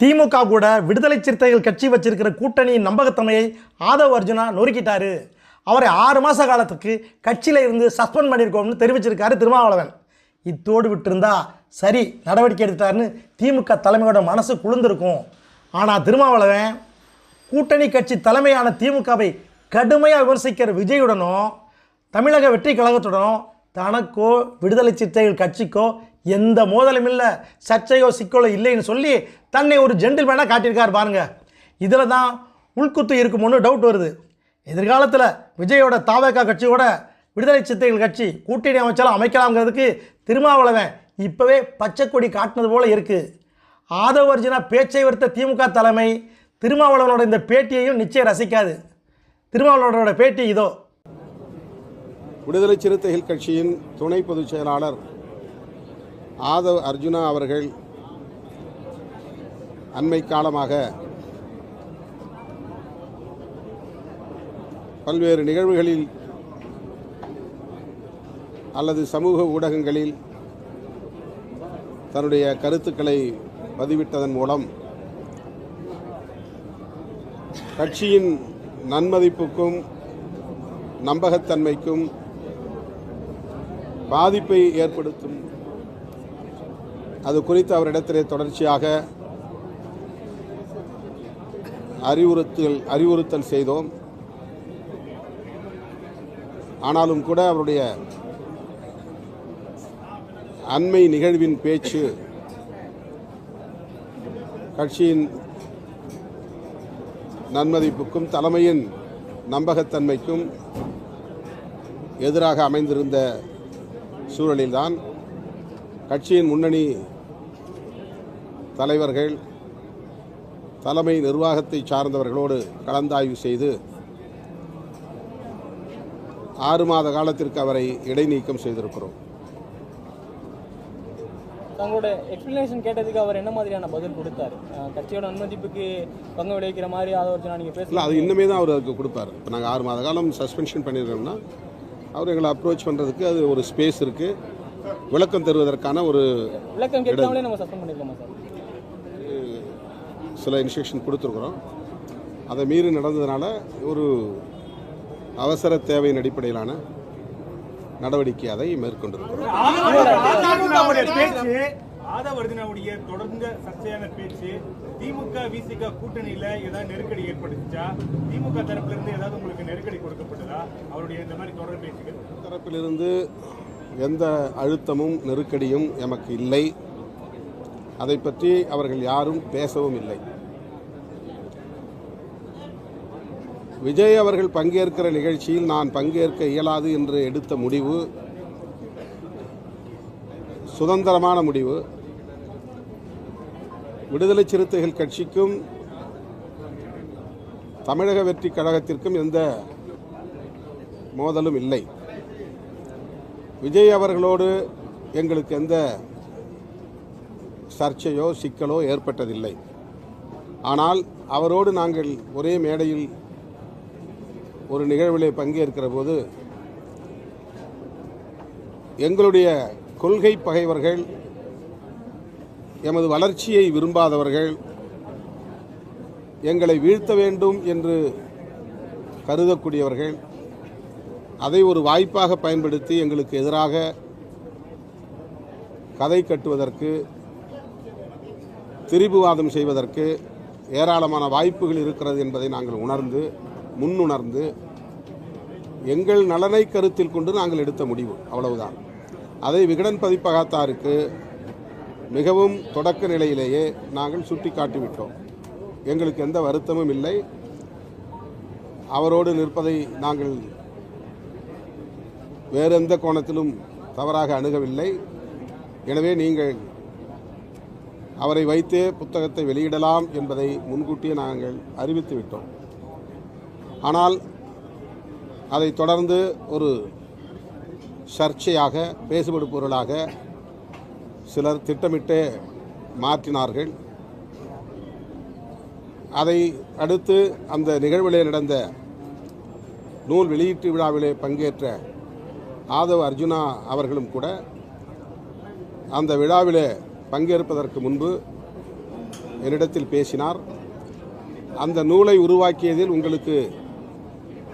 திமுக கூட விடுதலை சிறுத்தைகள் கட்சி வச்சிருக்கிற கூட்டணியின் நம்பகத்தன்மையை ஆதவ் அர்ஜுனா நொறுக்கிட்டாரு. அவரை ஆறு மாத காலத்துக்கு கட்சியில் இருந்து சஸ்பெண்ட் பண்ணியிருக்கோம்னு தெரிவிச்சிருக்காரு திருமாவளவன். இத்தோடு விட்டிருந்தா சரி நடவடிக்கை எடுத்துட்டாருன்னு திமுக தலைமையோட மனசு குளிர்ந்திருக்கும். ஆனால் திருமாவளவன் கூட்டணி கட்சி தலைமையான திமுகவை கடுமையாக விமர்சிக்கிற விஜயுடனும் தமிழக வெற்றி கழகத்துடனும் தனக்கோ விடுதலை சிறுத்தைகள் கட்சிக்கோ எந்த மோதலும் இல்லை. சர்ச்சையோ சிக்கலோ இல்லைன்னு சொல்லி தன்னை ஒரு ஜென்டில்மேனாக காட்டியிருக்கார் பாருங்கள் இதில் தான் உள்குத்து இருக்குமோன்னு டவுட் வருது. எதிர்காலத்தில் விஜயோட தாவேக்கா கட்சியோட விடுதலை சித்தைகள் கட்சி கூட்டணி அமைச்சாலும் அமைக்கலாம்ங்கிறதுக்கு திருமாவளவன் இப்போவே பச்சை கொடி காட்டினது போல் இருக்குது ஆதவ அர்ஜுனா பேச்சை வருத்த திமுக தலைமை திருமாவளவனோட இந்த பேட்டியையும் நிச்சயம் ரசிக்காது. திருமாவளவனோட பேட்டி இதோ. விடுதலை சிறுத்தைகள் கட்சியின் துணை பொதுச் செயலாளர் ஆதவ் அர்ஜுனா அவர்கள் அண்மை காலமாக பல்வேறு நிகழ்வுகளில் அல்லது சமூக ஊடகங்களில் தன்னுடைய கருத்துக்களை பதிவிட்டதன் மூலம் கட்சியின் நன்மதிப்புக்கும் நம்பகத்தன்மைக்கும் பாதிப்பை ஏற்படுத்தும் அது குறித்து அவரிடத்திலே தொடர்ச்சியாக அறிவுறுத்தல் அறிவுறுத்தல் செய்தோம். ஆனாலும் கூட அவருடைய அண்மை நிகழ்வின் பேச்சு கட்சியின் நன்மதிப்புக்கும் தலைமையின் நம்பகத்தன்மைக்கும் எதிராக அமைந்திருந்த சூழலில்தான் கட்சியின் முன்னணி தலைவர்கள் தலைமை நிர்வாகத்தை சார்ந்தவர்களோடு கலந்தாய்வு செய்து ஆறு மாத காலத்திற்கு அவரை இடைநீக்கம் செய்திருக்கிறோம். தங்களோட எக்ஸ்பிளனேஷன் கேட்டதுக்கு அவர் என்ன மாதிரியான பதில் கொடுத்தாரு? கட்சியோட நன்மதிப்புக்கு பங்கு விளைவிக்கிற மாதிரி ஆதவர்ஜனா நீங்க இல்லை பேசல அது இன்னுமே தான் அவர் அதுக்கு கொடுப்பார். இப்போ நாங்கள் ஆறு மாத காலம் சஸ்பென்ஷன் பண்ணியிருக்கோம்னா அவர் எங்களை அப்ரோச் பண்ணுறதுக்கு அது ஒரு ஸ்பேஸ் இருக்குது விளக்கம் தருவதற்கான ஒரு விளக்கம் கேட்காமலே நம்ம சஸ்பெண்ட் பண்ணிருக்கோமா சார் சில இன்ஸ்ட்ரக்ஷன் கொடுத்துருக்குறோம். அதை மீறி நடந்ததுனால ஒரு அவசர தேவையின் அடிப்படையிலான நடவடிக்கை அதை மேற்கொண்டிருக்கிறோம். ஆதவர்தனாவுடைய தொடர்ந்த சர்ச்சையான பேச்சு திமுக விசிக கூட்டணியில ஏதாவது நெருக்கடி ஏற்பட்டுச்சா திமுக தரப்புல இருந்து ஏதாவது உங்களுக்கு நெருக்கடி கொடுக்கப்பட்டதா? அவருடைய இந்த மாதிரி தொடர் பேச்சுகள். தரப்பிலிருந்து எந்த அழுத்தமும் நெருக்கடியும் எமக்கு இல்லை. அதை பற்றி அவர்கள் யாரும் பேசவும் இல்லை. விஜய் அவர்கள் பங்கேற்கிற நிகழ்ச்சியில் நான் பங்கேற்க இயலாது என்று எடுத்த முடிவு சுதந்திரமான முடிவு. விடுதலை சிறுத்தைகள் கட்சிக்கும் தமிழக வெற்றி கழகத்திற்கும் எந்த மோதலும் இல்லை. விஜய் அவர்களோடு எங்களுக்கு எந்த சர்ச்சையோ சிக்கலோ ஏற்பட்டதில்லை. ஆனால் அவரோடு நாங்கள் ஒரே மேடையில் ஒரு நிகழ்விலே பங்கேற்கிற போது எங்களுடைய கொள்கை பகைவர்கள் எமது வளர்ச்சியை விரும்பாதவர்கள் எங்களை வீழ்த்த வேண்டும் என்று கருதக்கூடியவர்கள் அதை ஒரு வாய்ப்பாக பயன்படுத்தி எங்களுக்கு எதிராக கதை கட்டுவதற்கு திரிபுவாதம் செய்வதற்கு ஏராளமான வாய்ப்புகள் இருக்கிறது என்பதை நாங்கள் உணர்ந்து முன்னுணர்ந்து எங்கள் நலனை கருத்தில் கொண்டு நாங்கள் எடுத்த முடிவு. அவ்வளவுதான். அதை விகடன் பதிப்பகத்தாருக்கு மிகவும் தொடக்க நிலையிலேயே நாங்கள் சுட்டி காட்டிவிட்டோம் எங்களுக்கு எந்த வருத்தமும் இல்லை. அவரோடு நிற்பதை நாங்கள் வேறு எந்த கோணத்திலும் தவறாக அணுகவில்லை. எனவே நீங்கள் அவரை வைத்தே புத்தகத்தை வெளியிடலாம் என்பதை முன்கூட்டியே நாங்கள் அறிவித்து விட்டோம். ஆனால் அதை தொடர்ந்து ஒரு சர்ச்சையாக பேசுபடு பொருளாக சிலர் திட்டமிட்டே மாற்றினார்கள். அதை அடுத்து அந்த நிகழ்விலே நடந்த நூல் வெளியீட்டு விழாவிலே பங்கேற்ற ஆதவ் அர்ஜுனா அவர்களும் கூட அந்த விழாவிலே பங்கேற்பதற்கு முன்பு என்னிடத்தில் பேசினார். அந்த நூலை உருவாக்கியதில் உங்களுக்கு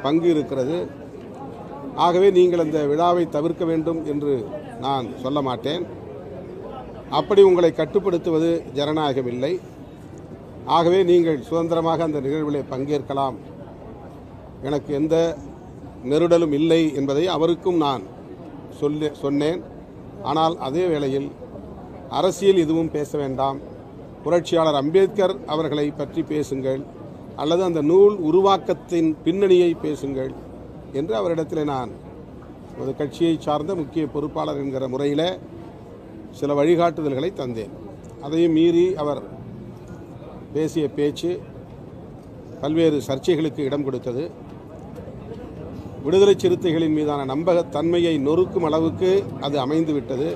பங்கு இருக்கிறது. ஆகவே நீங்கள் அந்த விழாவை தவிர்க்க வேண்டும் என்று நான் சொல்ல மாட்டேன். அப்படி உங்களை கட்டுப்படுத்துவது ஜனநாயகம் இல்லை ஆகவே நீங்கள் சுதந்திரமாக அந்த நிகழ்வில் பங்கேற்கலாம். எனக்கு எந்த நெருடலும் இல்லை என்பதை அவருக்கும் நான் சொல்ல சொன்னேன். ஆனால் அதே வேளையில் அரசியல் எதுவும் பேச வேண்டாம். புரட்சியாளர் அம்பேத்கர் அவர்களை பற்றி பேசுங்கள். அல்லது அந்த நூல் உருவாக்கத்தின் பின்னணியை பேசுங்கள் என்று அவரிடத்தில் நான் ஒரு கட்சியை சார்ந்த முக்கிய பொறுப்பாளர் என்கிற முறையில் சில வழிகாட்டுதல்களை தந்தேன். அதையும் மீறி அவர் பேசிய பேச்சு பல்வேறு சர்ச்சைகளுக்கு இடம் கொடுத்தது. விடுதலை சிறுத்தைகளின் மீதான நம்பகத்தன்மையை நொறுக்கும் அளவுக்கு அது அமைந்துவிட்டது.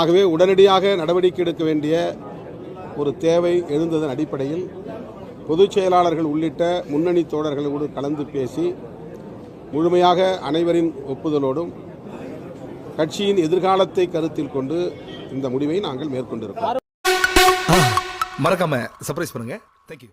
ஆகவே உடனடியாக நடவடிக்கை எடுக்க வேண்டிய ஒரு தேவை எழுந்ததன் அடிப்படையில் பொதுச் செயலாளர்கள் உள்ளிட்ட முன்னணி தோழர்களோடு கலந்து பேசி முழுமையாக அனைவரின் ஒப்புதலோடும் கட்சியின் எதிர்காலத்தை கருத்தில் கொண்டு இந்த முடிவை நாங்கள் மேற்கொண்டிருக்கிறோம். மறக்காம சர்ப்ரைஸ் பண்ணுங்க. தேங்க்யூ